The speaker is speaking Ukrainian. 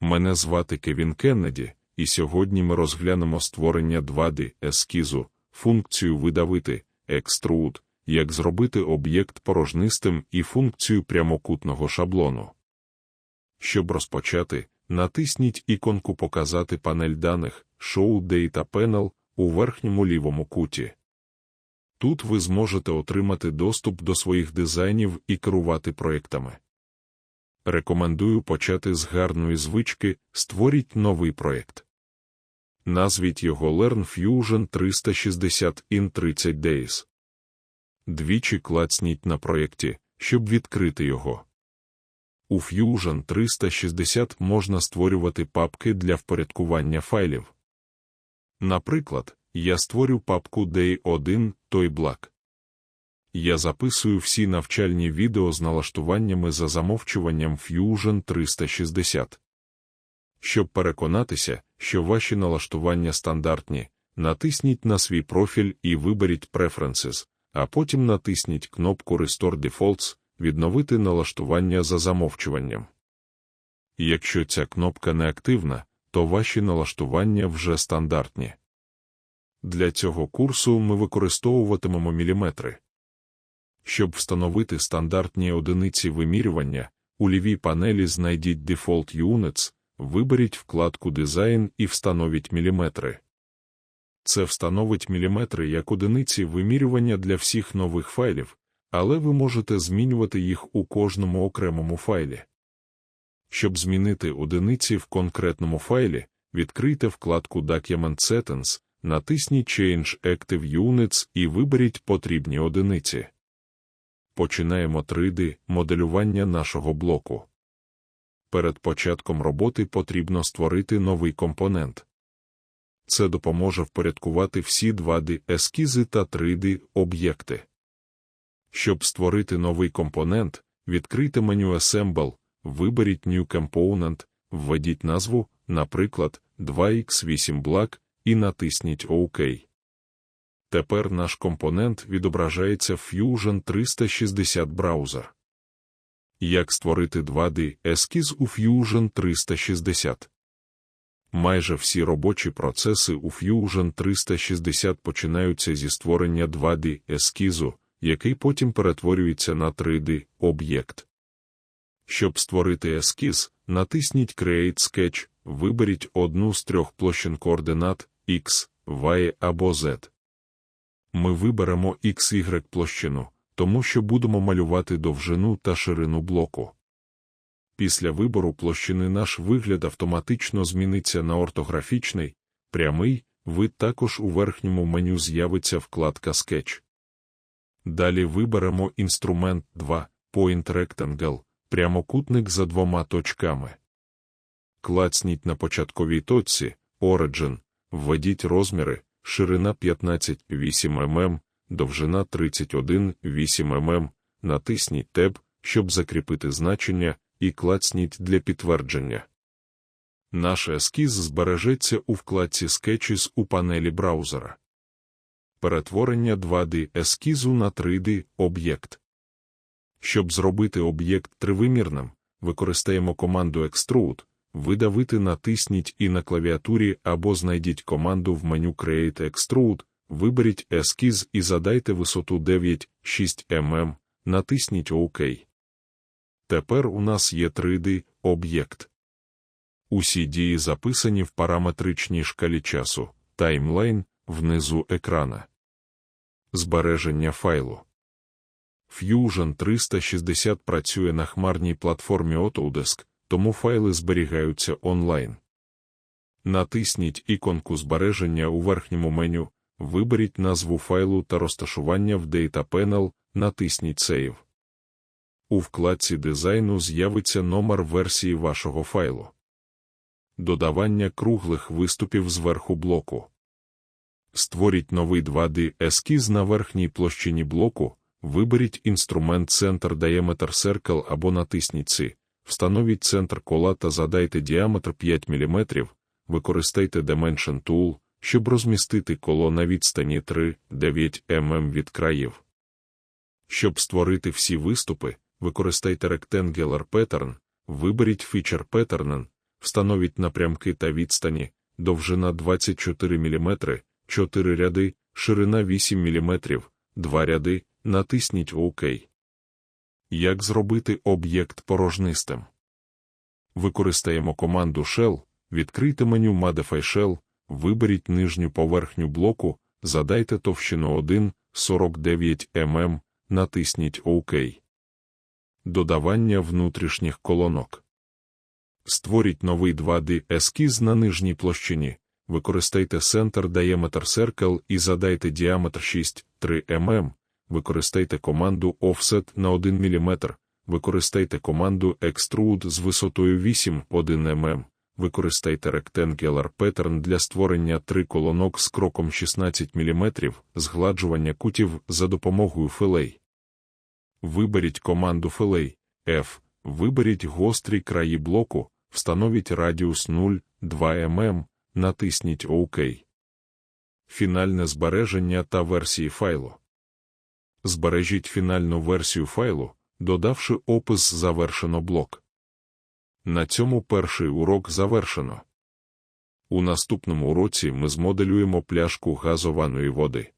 Мене звати Кевін Кеннеді, і сьогодні ми розглянемо створення 2D ескізу, функцію видавити, Extrude, як зробити об'єкт порожнистим і функцію прямокутного шаблону. Щоб розпочати, натисніть іконку Показати панель даних Show Data Panel у верхньому лівому куті. Тут ви зможете отримати доступ до своїх дизайнів і керувати проєктами. Рекомендую почати з гарної звички Створіть новий проєкт. Назвіть його Learn Fusion 360 in 30 Days. Двічі клацніть на проєкті, щоб відкрити його. У Fusion 360 можна створювати папки для впорядкування файлів. Наприклад, я створю папку Day 1 той Black. Я записую всі навчальні відео з налаштуваннями за замовчуванням Fusion 360. Щоб переконатися, що ваші налаштування стандартні, натисніть на свій профіль і виберіть Preferences, а потім натисніть кнопку Restore Defaults відновити налаштування за замовчуванням. Якщо ця кнопка не активна, то ваші налаштування вже стандартні. Для цього курсу ми використовуватимемо міліметри. Щоб встановити стандартні одиниці вимірювання, у лівій панелі знайдіть Default Units, виберіть вкладку Дизайн і встановіть міліметри. Це встановить міліметри як одиниці вимірювання для всіх нових файлів, але ви можете змінювати їх у кожному окремому файлі. Щоб змінити одиниці в конкретному файлі, відкрийте вкладку Document Settings, натисніть Change Active Units і виберіть потрібні одиниці. Починаємо 3D моделювання нашого блоку. Перед початком роботи потрібно створити новий компонент. Це допоможе впорядкувати всі 2D ескізи та 3D об'єкти. Щоб створити новий компонент, відкрийте меню Assemble, виберіть New Component, введіть назву, наприклад, 2x8 Black і натисніть ОК. Тепер наш компонент відображається в Fusion 360 браузер. Як створити 2D ескіз у Fusion 360? Майже всі робочі процеси у Fusion 360 починаються зі створення 2D ескізу, який потім перетворюється на 3D об'єкт. Щоб створити ескіз, натисніть Create Sketch, виберіть одну з трьох площин координат X, Y або Z. Ми виберемо XY площину, тому що будемо малювати довжину та ширину блоку. Після вибору площини наш вигляд автоматично зміниться на ортографічний, прямий, вид також у верхньому меню з'явиться вкладка Sketch. Далі виберемо інструмент 2 Point Rectangle, прямокутник за двома точками. Клацніть на початковій точці Origin, введіть розміри, ширина 15,8 мм, довжина 31,8 мм, натисніть Tab, щоб закріпити значення, і клацніть для підтвердження. Наш ескіз збережеться у вкладці Sketches у панелі браузера. Перетворення 2D ескізу на 3D об'єкт. Щоб зробити об'єкт тривимірним, використаємо команду Extrude, видавити натисніть і на клавіатурі або знайдіть команду в меню Create Extrude, виберіть ескіз і задайте висоту 9,6 мм, натисніть ОК. Тепер у нас є 3D об'єкт. Усі дії записані в параметричній шкалі часу, таймлайн внизу екрана. Збереження файлу. Fusion 360 працює на хмарній платформі Autodesk, тому файли зберігаються онлайн. Натисніть іконку збереження у верхньому меню, виберіть назву файлу та розташування в Data Panel, натисніть Save. У вкладці дизайну з'явиться номер версії вашого файлу. Додавання круглих виступів зверху блоку. Створіть новий 2D ескіз на верхній площині блоку, виберіть інструмент Center Diameter Circle або натисніть «Си», встановіть центр кола та задайте діаметр 5 мм, використайте Dimension Tool, щоб розмістити коло на відстані 3-9 мм від країв. Щоб створити всі виступи, використайте Rectangular Pattern, виберіть Feature Pattern, встановіть напрямки та відстані, довжина 24 мм, 4 ряди, ширина 8 мм, 2 ряди, натисніть ОК. Як зробити об'єкт порожнистим? Використаємо команду Shell, відкрийте меню Modify Shell, виберіть нижню поверхню блоку, задайте товщину 1, 49 мм, натисніть ОК. Додавання внутрішніх колонок. Створіть новий 2D ескіз на нижній площині. Використайте Center Diameter Circle і задайте діаметр 6,3 мм. Використайте команду Offset на 1 мм. Використайте команду Extrude з висотою 8,1 мм. Використайте Rectangular Pattern для створення три колонок з кроком 16 мм, згладжування кутів за допомогою филей. Виберіть команду филей F, виберіть гострі краї блоку, встановіть радіус 0,2 мм, натисніть ОК. Фінальне збереження та версії файлу. Збережіть фінальну версію файлу, додавши опис завершено блок. На цьому перший урок завершено. У наступному уроці ми змоделюємо пляшку газованої води.